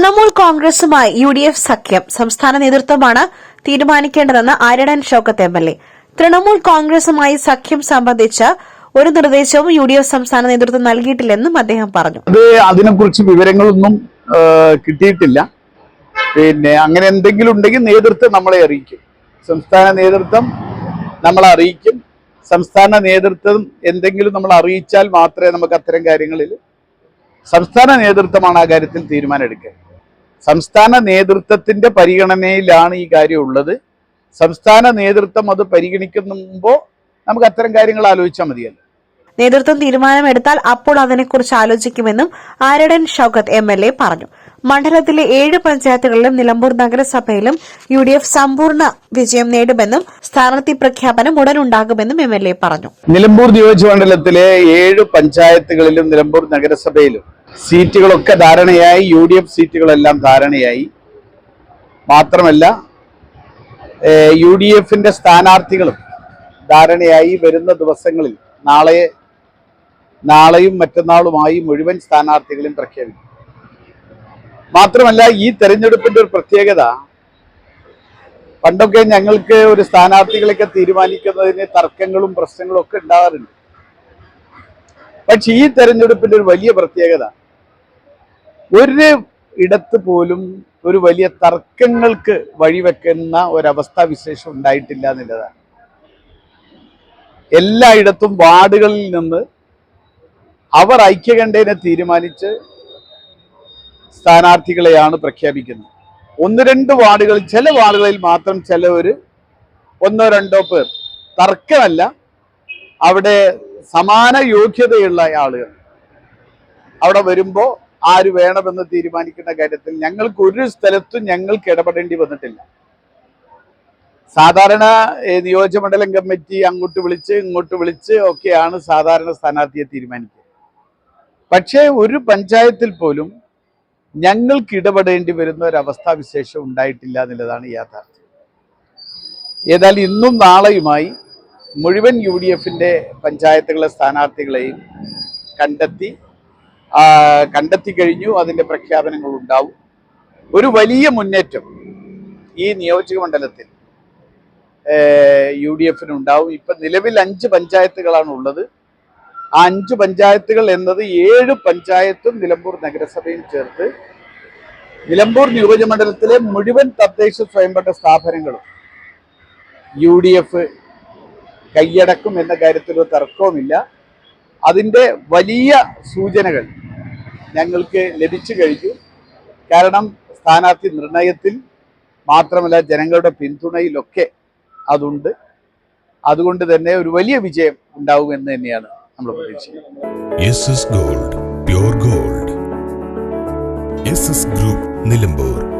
തൃണമൂൽ കോൺഗ്രസുമായി U D F സഖ്യം സംസ്ഥാന നേതൃത്വമാണ് തീരുമാനിക്കേണ്ടതെന്ന് Aryadan Shoukath M L A. Trinamool കോൺഗ്രസുമായി സഖ്യം സംബന്ധിച്ച ഒരു നിർദ്ദേശവും യു ഡി എഫ് സംസ്ഥാന നേതൃത്വം നൽകിയിട്ടില്ലെന്നും അദ്ദേഹം പറഞ്ഞു. അത് അതിനെക്കുറിച്ച് വിവരങ്ങളൊന്നും കിട്ടിയിട്ടില്ല. പിന്നെ അങ്ങനെ എന്തെങ്കിലും ഉണ്ടെങ്കിൽ നേതൃത്വം നമ്മളെ അറിയിക്കും. സംസ്ഥാന നേതൃത്വം നമ്മളെ അറിയിക്കും. സംസ്ഥാന നേതൃത്വം എന്തെങ്കിലും നമ്മൾ അറിയിച്ചാൽ മാത്രമേ നമുക്ക് അത്തരം കാര്യങ്ങളിൽ സംസ്ഥാന നേതൃത്വമാണ് ആ കാര്യത്തിൽ തീരുമാനമെടുക്കുക സംസ്ഥാന നേതൃത്വത്തിന്റെ പരിഗണനയിലാണ് ഈ കാര്യം ഉള്ളത് സംസ്ഥാന നേതൃത്വം അത് പരിഗണിക്കുന്ന പരിഗണിക്കുമ്പോൾ നമുക്ക് അത്തരം കാര്യങ്ങൾ ആലോചിച്ചാൽ മതിയല്ലോ. നേതൃത്വം തീരുമാനമെടുത്താൽ അപ്പോൾ അതിനെക്കുറിച്ച് ആലോചിക്കുമെന്നും Aryadan Shoukath M L A പറഞ്ഞു. മണ്ഡലത്തിലെ ഏഴ് പഞ്ചായത്തുകളിലും നിലമ്പൂർ നഗരസഭയിലും യു ഡി എഫ് സമ്പൂർണ വിജയം നേടുമെന്നും സ്ഥാനാർത്ഥി പ്രഖ്യാപനം ഉടനുണ്ടാകുമെന്നും എം എൽ എ പറഞ്ഞു. നിലമ്പൂർ നിയോജകമണ്ഡലത്തിലെ ഏഴ് പഞ്ചായത്തുകളിലും നിലമ്പൂർ നഗരസഭയിലും സീറ്റുകളൊക്കെ ധാരണയായി യു ഡി എഫ് സീറ്റുകളെല്ലാം ധാരണയായി. മാത്രമല്ല യു ഡി എഫിന്റെ സ്ഥാനാർത്ഥികളും ധാരണയായി വരുന്ന ദിവസങ്ങളിൽ നാളെ നാളെയും മറ്റന്നാളുമായി മുഴുവൻ സ്ഥാനാർത്ഥികളും പ്രഖ്യാപിക്കും. മാത്രമല്ല ഈ തെരഞ്ഞെടുപ്പിന്റെ ഒരു പ്രത്യേകത പണ്ടൊക്കെ ഞങ്ങൾക്ക് ഒരു സ്ഥാനാർത്ഥികളൊക്കെ തീരുമാനിക്കുന്നതിന് തർക്കങ്ങളും പ്രശ്നങ്ങളും ഒക്കെ ഉണ്ടാകാറുണ്ട്. പക്ഷെ ഈ തെരഞ്ഞെടുപ്പിന്റെ ഒരു വലിയ പ്രത്യേകത ഒരു ഇടത്ത് പോലും ഒരു വലിയ തർക്കങ്ങൾക്ക് വഴിവെക്കുന്ന ഒരവസ്ഥാ വിശേഷം ഉണ്ടായിട്ടില്ല എന്നുള്ളതാണ്. എല്ലായിടത്തും വാർഡുകളിൽ നിന്ന് അവർ ഐക്യകണ്ഠേനെ തീരുമാനിച്ച് സ്ഥാനാർത്ഥികളെയാണ് പ്രഖ്യാപിക്കുന്നത്. ഒന്ന് രണ്ട് വാർഡുകളിൽ ചില വാർഡുകളിൽ മാത്രം ചിലവർ ഒന്നോ രണ്ടോ പേർ. തർക്കമല്ല അവിടെ സമാന യോഗ്യതയുള്ള ആളുകൾ. അവിടെ വരുമ്പോൾ ആര് വേണമെന്ന് തീരുമാനിക്കുന്ന കാര്യത്തിൽ ഞങ്ങൾക്ക് ഒരു സ്ഥലത്തും ഞങ്ങൾക്ക് ഇടപെടേണ്ടി വന്നിട്ടില്ല. സാധാരണ നിയോജകമണ്ഡലം കമ്മിറ്റി അങ്ങോട്ട് വിളിച്ച് ഇങ്ങോട്ട് വിളിച്ച് ഒക്കെയാണ് സാധാരണ സ്ഥാനാർത്ഥിയെ തീരുമാനിക്കുക. പക്ഷേ ഒരു പഞ്ചായത്തിൽ പോലും ഞങ്ങൾക്ക് ഇടപെടേണ്ടി വരുന്ന ഒരു അവസ്ഥാവിശേഷം ഉണ്ടായിട്ടില്ല എന്നുള്ളതാണ് യാഥാർത്ഥ്യം. ഏതായാലും ഇന്നും നാളെയുമായി മുഴുവൻ യു ഡി എഫിന്റെ പഞ്ചായത്തുകളെ സ്ഥാനാർത്ഥികളെയും കണ്ടെത്തി കണ്ടെത്തി കഴിഞ്ഞു അതിന്റെ പ്രഖ്യാപനങ്ങൾ ഉണ്ടാവും. ഒരു വലിയ മുന്നേറ്റം ഈ നിയോജക മണ്ഡലത്തിൽ യു ഡി എഫിന് ഉണ്ടാവും. ഇപ്പം നിലവിൽ അഞ്ച് പഞ്ചായത്തുകളാണ് ഉള്ളത്. ആ അഞ്ച് പഞ്ചായത്തുകൾ എന്നത് ഏഴ് പഞ്ചായത്തും നിലമ്പൂർ നഗരസഭയും ചേർത്ത് നിലമ്പൂർ നിയോജകമണ്ഡലത്തിലെ മുഴുവൻ തദ്ദേശ സ്വയംഭരണ സ്ഥാപനങ്ങളും യു ഡി എഫ് കൈയടക്കും എന്ന കാര്യത്തിൽ ഒരു തർക്കവുമില്ല. അതിന്റെ വലിയ സൂചനകൾ ഞങ്ങൾക്ക് ലഭിച്ചു കഴിഞ്ഞു. കാരണം സ്ഥാനാർത്ഥി നിർണയത്തിൽ മാത്രമല്ല ജനങ്ങളുടെ പിന്തുണയിലൊക്കെ അതുണ്ട്. അതുകൊണ്ട് തന്നെ ഒരു വലിയ വിജയം ഉണ്ടാവും എന്ന് തന്നെയാണ് നമ്മൾ പ്രതീക്ഷിക്കുന്നത്. Gold gold group Nilambur